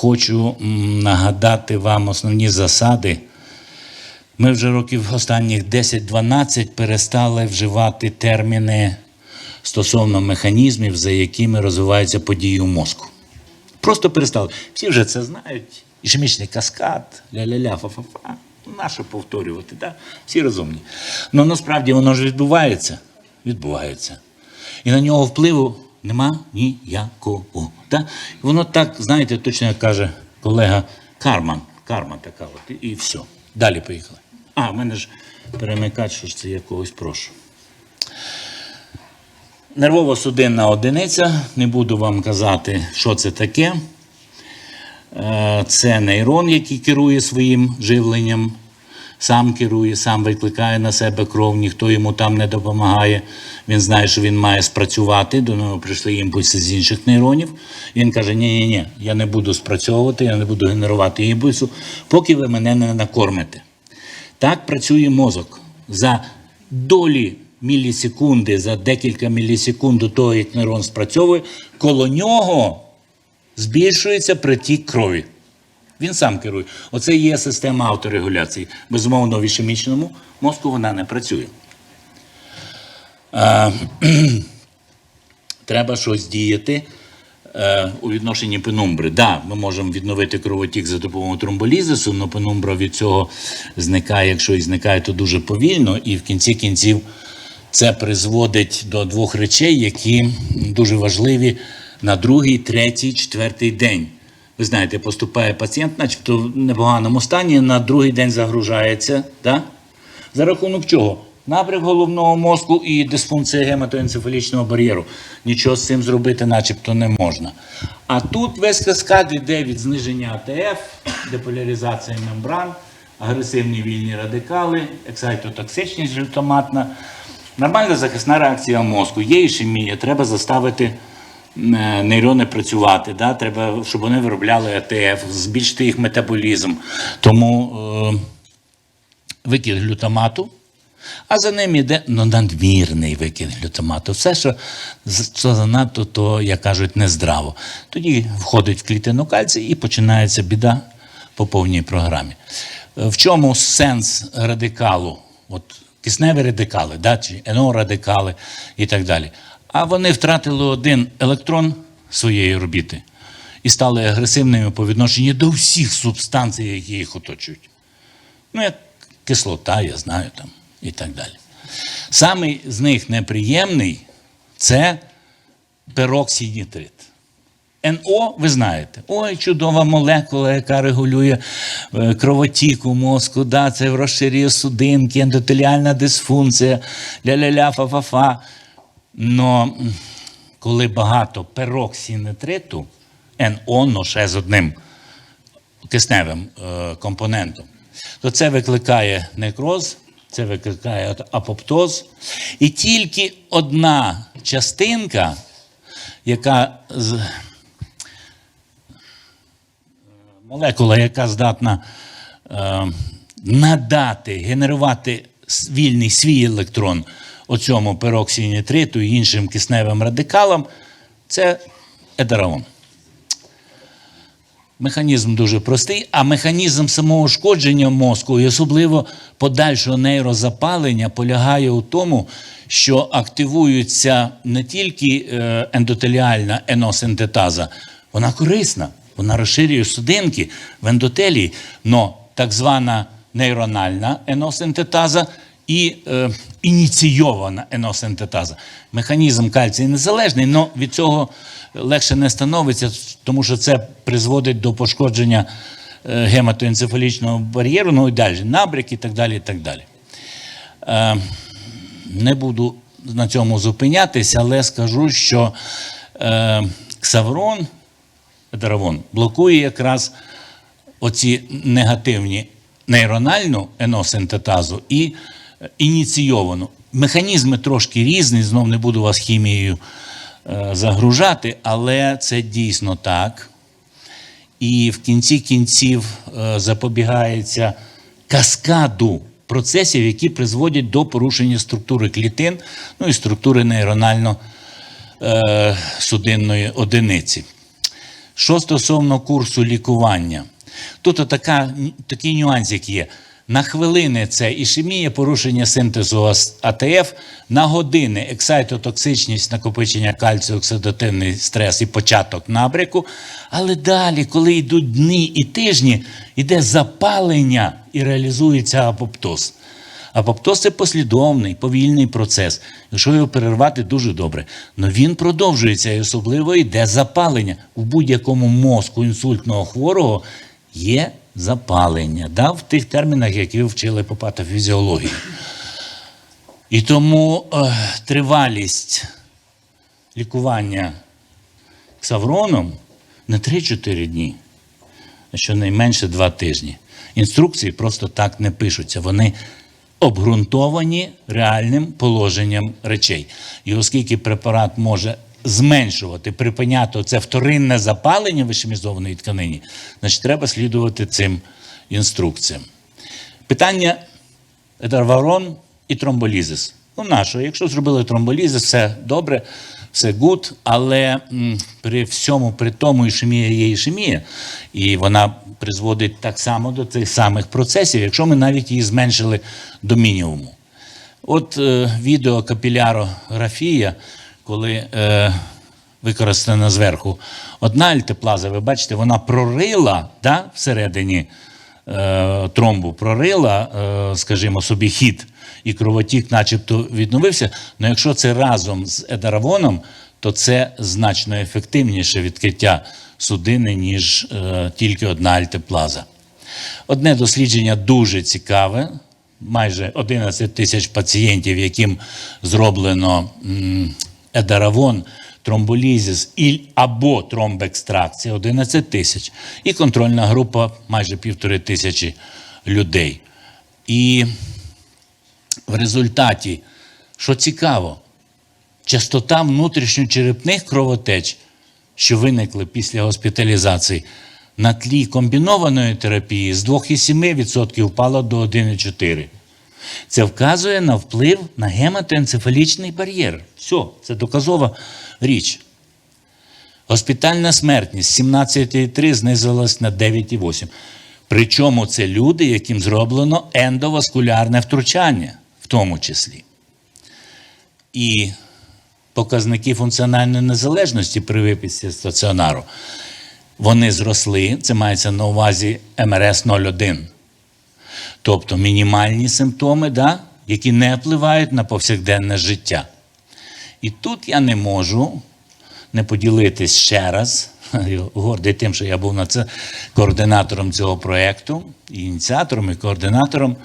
хочу нагадати вам основні засади. Ми вже років останніх 10-12 перестали вживати терміни стосовно механізмів, за якими розвиваються події у мозку. Просто перестали. Всі вже це знають. Ішемічний каскад, ля-ля-ля, фа-фа-фа. Наше повторювати, да? всі розумні. Ну насправді воно ж відбувається. Відбувається. І на нього впливу нема ніякого. Да? Воно так, знаєте, точно як каже колега Карман. Карма така, от, і, і все. Далі поїхали. А, в мене ж перемикач, що ж це я когось прошу. Нервово-судинна одиниця, не буду вам казати, що це таке. Е, Це нейрон, який керує своїм живленням, сам керує, сам викликає на себе кров, ніхто йому там не допомагає. Він знає, що він має спрацювати, до нього прийшли імпульси з інших нейронів. Він каже: ні ні ні я не буду спрацьовувати, я не буду генерувати імпульсу, поки ви мене не накормите. Так працює мозок. За долі мілісекунди, за декілька мілісекунд до того, як нейрон спрацьовує, коло нього збільшується притік крові. Він сам керує. Оце є система авторегуляції. Безумовно, в ішемічному мозку вона не працює. Треба щось діяти е, у відношенні пенумбри. Да, ми можемо відновити кровотік за допомогою тромболізису, але пенумбра від цього зникає, якщо і зникає, то дуже повільно, і в кінці кінців це призводить до двох речей, які дуже важливі на другий, третій, четвертий день. Ви знаєте, поступає пацієнт, начебто в непоганому стані, на другий день загружається. Да? За рахунок чого? Набряк головного мозку і дисфункція гематоенцефалічного бар'єру. Нічого з цим зробити начебто не можна. А тут весь каскад йде від зниження АТФ, деполяризація мембран, агресивні вільні радикали, ексайтотоксичність жовтоматна. Нормальна захисна реакція мозку. Є ішемія, треба заставити нейрони працювати, да? треба, щоб вони виробляли АТФ, збільшити їх метаболізм. Тому е, викид глютамату, а за ним йде ну, надмірний викид глютамату. Все, що, що занадто, то, як кажуть, нездраво. Тоді входить в клітину кальцій і починається біда по повній програмі. Е, В чому сенс радикалу? От кисневі радикали, да, чи НО-радикали і так далі. А вони втратили один електрон своєї орбіти і стали агресивними по відношенню до всіх субстанцій, які їх оточують. Ну, як кислота, я знаю там і так далі. Самий з них неприємний це пероксинітрит. НО, ви знаєте, ой, чудова молекула, яка регулює е, кровотік у мозку, да, це розширює судинки, ендотеліальна дисфункція, ля-ля-ля, фа-фа-фа. Но коли багато пероксинитриту, НО, но ще з одним кисневим е, компонентом, то це викликає некроз, це викликає апоптоз. І тільки одна частинка, яка з, молекула, яка здатна е, надати, генерувати вільний свій електрон оцьому пероксинітриту і іншим кисневим радикалам, це едараон. Механізм дуже простий, а механізм самого шкодження мозку і особливо подальшого нейрозапалення полягає у тому, що активується не тільки е, ендотеліальна еносинтетаза, вона корисна, вона розширює судинки в ендотелії, але так звана нейрональна еносинтетаза і е, ініційована еносинтетаза. Механізм кальцій незалежний, але від цього легше не становиться, тому що це призводить до пошкодження е, гематоенцефалічного бар'єру, ну і далі, набряк і так далі. І так далі. Е, не буду на цьому зупинятися, але скажу, що е, ксаврон, едаравон, блокує якраз оці негативні нейрональну еносинтетазу і ініційовану. Механізми трошки різні, знов не буду вас хімією е, загружати, але це дійсно так. І в кінці кінців е, запобігається каскаду процесів, які призводять до порушення структури клітин, ну і структури нейронально е, одиниці. Що стосовно курсу лікування, тут така, такий нюансик є. На хвилини це ішемія, порушення синтезу АТФ, на години ексайтотоксичність, накопичення кальцію, оксидативний стрес і початок набряку. Але далі, коли йдуть дні і тижні, йде запалення і реалізується апоптоз. Апоптоз це послідовний, повільний процес. Якщо його перервати, дуже добре. Але він продовжується і особливо йде запалення. У будь-якому мозку інсультного хворого є запалення. Да? В тих термінах, які ви вчили по патофізіології. І тому е, тривалість лікування ксавроном не 3-4 дні, щонайменше 2 тижні. Інструкції просто так не пишуться. Вони обґрунтовані реальним положенням речей. І оскільки препарат може зменшувати, припиняти це вторинне запалення в ішемізованої тканині, значить треба слідувати цим інструкціям. Питання едарварон і тромболізис. Ну, нашого, якщо зробили тромболізис, все добре, все гуд, але при всьому, при тому, ішемія є ішемія, і вона призводить так само до цих самих процесів, якщо ми навіть її зменшили до мінімуму. От е, відео капілярографія, коли е, використана зверху одна альтеплаза, ви бачите, вона прорила да, всередині е, тромбу, прорила, е, скажімо собі, хід, і кровотік начебто відновився. Але якщо це разом з едаравоном, то це значно ефективніше відкриття судини, ніж е, тільки одна альтеплаза. Одне дослідження дуже цікаве. Майже 11 тисяч пацієнтів, яким зроблено едаравон, тромболізис і, або тромбекстракція 11 тисяч. І контрольна група майже півтори тисячі людей. І в результаті, що цікаво, частота внутрішньочерепних кровотеч, що виникли після госпіталізації, на тлі комбінованої терапії з 2,7% впала до 1,4%. Це вказує на вплив на гематоенцефалічний бар'єр. Все, це доказова річ. Госпітальна смертність з 17,3 знизилась на 9,8. Причому це люди, яким зроблено ендоваскулярне втручання, в тому числі. І показники функціональної незалежності при виписці стаціонару, вони зросли, це мається на увазі МРС 0,1. Тобто мінімальні симптоми, да, які не впливають на повсякденне життя. І тут я не можу не поділитись ще раз, гордий тим, що я був на це координатором цього проєкту, ініціатором, і координатором.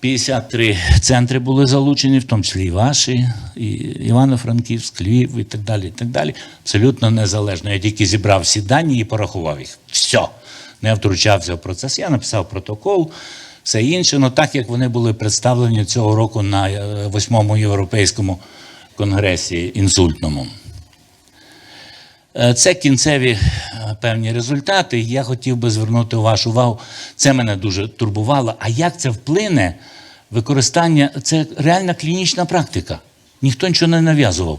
53 центри були залучені, в тому числі і ваші, і Івано-Франківськ, Львів і так далі. і так далі. Абсолютно незалежно. Я тільки зібрав всі дані і порахував їх. Все. Не втручався в процес. Я написав протокол, все інше. Ну так як вони були представлені цього року на е, восьмому європейському конгресі інсультному. Е, Це кінцеві е, певні результати. Я хотів би звернути вашу увагу. Це мене дуже турбувало. А як це вплине використання? Це реальна клінічна практика. Ніхто нічого не нав'язував.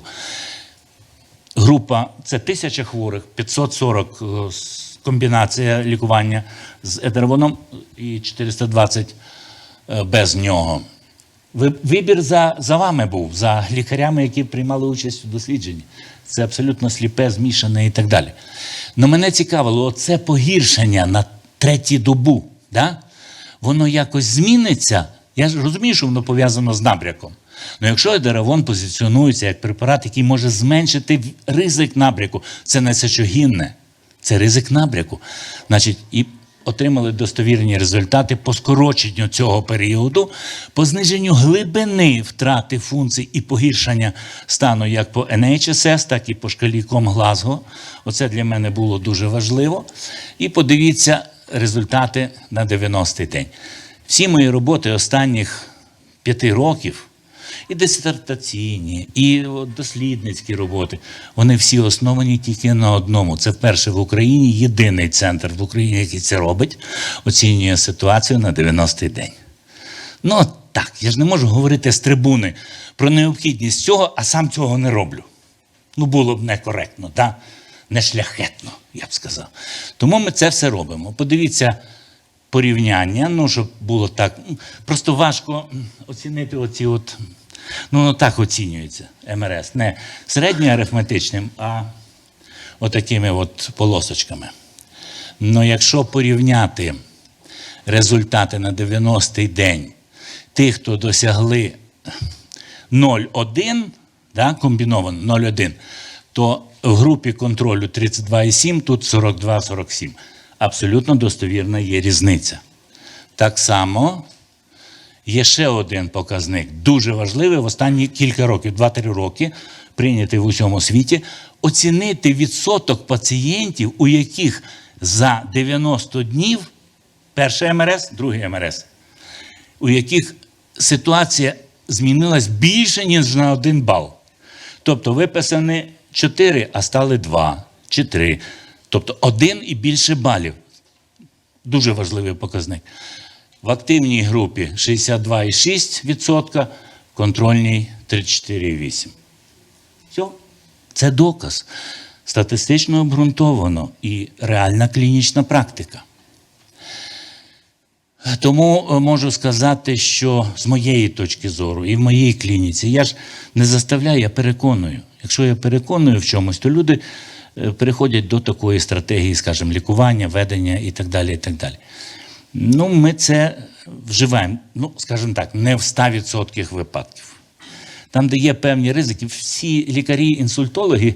Група це тисяча хворих, 540 е, с- комбінація лікування з едаравоном і 420 е, без нього. Вибір за, за вами був, за лікарями, які приймали участь у дослідженні. Це абсолютно сліпе, змішане і так далі. Но мене цікавило, оце погіршення на третю добу. Да? Воно якось зміниться. Я ж розумію, що воно пов'язано з набряком. Ну якщо едеравон позиціонується як препарат, який може зменшити ризик набряку, це не сечогінне, це ризик набряку. Значить, і отримали достовірні результати по скороченню цього періоду, по зниженню глибини втрати функцій і погіршення стану як по NHSS, так і по шкалі Ком-Глазго. Оце для мене було дуже важливо. І подивіться результати на 90-й день. Всі мої роботи останніх п'яти років, і дисертаційні, і дослідницькі роботи, вони всі основані тільки на одному. Це вперше в Україні єдиний центр в Україні, який це робить, оцінює ситуацію на 90-й день. Ну так, я ж не можу говорити з трибуни про необхідність цього, а сам цього не роблю. Ну, було б некоректно, так? нешляхетно, я б сказав. Тому ми це все робимо. Подивіться порівняння, ну, щоб було так. Просто важко оцінити оці от. Ну, так оцінюється МРС. Не середньоарифметичним, а отакими от полосочками. Ну, якщо порівняти результати на 90-й день тих, хто досягли 0,1, да, комбіновано 0,1, то в групі контролю 32,7, тут 42-47. Абсолютно достовірна є різниця. Так само є ще один показник, дуже важливий в останні кілька років, 2-3 роки, прийнятий в усьому світі, оцінити відсоток пацієнтів, у яких за 90 днів перший МРС, другий МРС, у яких ситуація змінилась більше, ніж на один бал. Тобто виписані 4, а стали 2 чи 3. Тобто один і більше балів. Дуже важливий показник. В активній групі 62,6%, в контрольній 34,8%. Все. Це доказ. Статистично обґрунтовано і реальна клінічна практика. Тому е, можу сказати, що з моєї точки зору і в моїй клініці я ж не заставляю, я переконую. Якщо я переконую в чомусь, то люди е, переходять до такої стратегії, скажімо, лікування, ведення і так далі. І так далі. Ну, ми це вживаємо, ну, скажімо так, не в 100% випадків. Там, де є певні ризики, всі лікарі-інсультологи,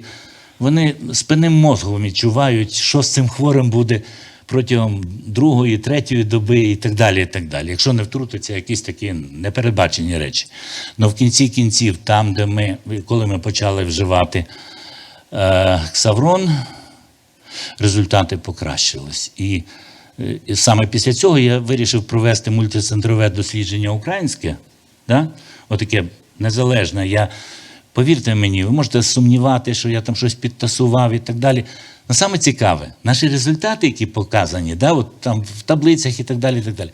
вони спинним мозгом відчувають, що з цим хворим буде протягом другої, третьої доби і так далі. і так далі. Якщо не втрутиться якісь такі непередбачені речі. Але в кінці кінців, там, де ми, коли ми почали вживати е, ксаврон, результати покращились. І, і саме після цього я вирішив провести мультицентрове дослідження українське, да? отаке незалежне. Я, повірте мені, ви можете сумнівати, що я там щось підтасував і так далі. Но саме цікаве, наші результати, які показані, да, от там в таблицях і так далі, і так далі,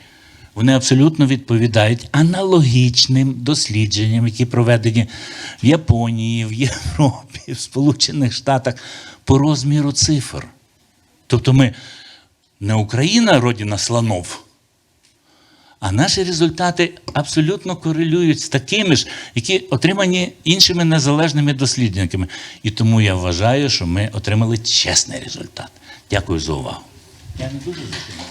вони абсолютно відповідають аналогічним дослідженням, які проведені в Японії, в Європі, в Сполучених Штатах по розміру цифр. Тобто ми не Україна, родина слонов, а наші результати абсолютно корелюють з такими ж, які отримані іншими незалежними дослідниками. І тому я вважаю, що ми отримали чесний результат. Дякую за увагу. Я не дуже затримав,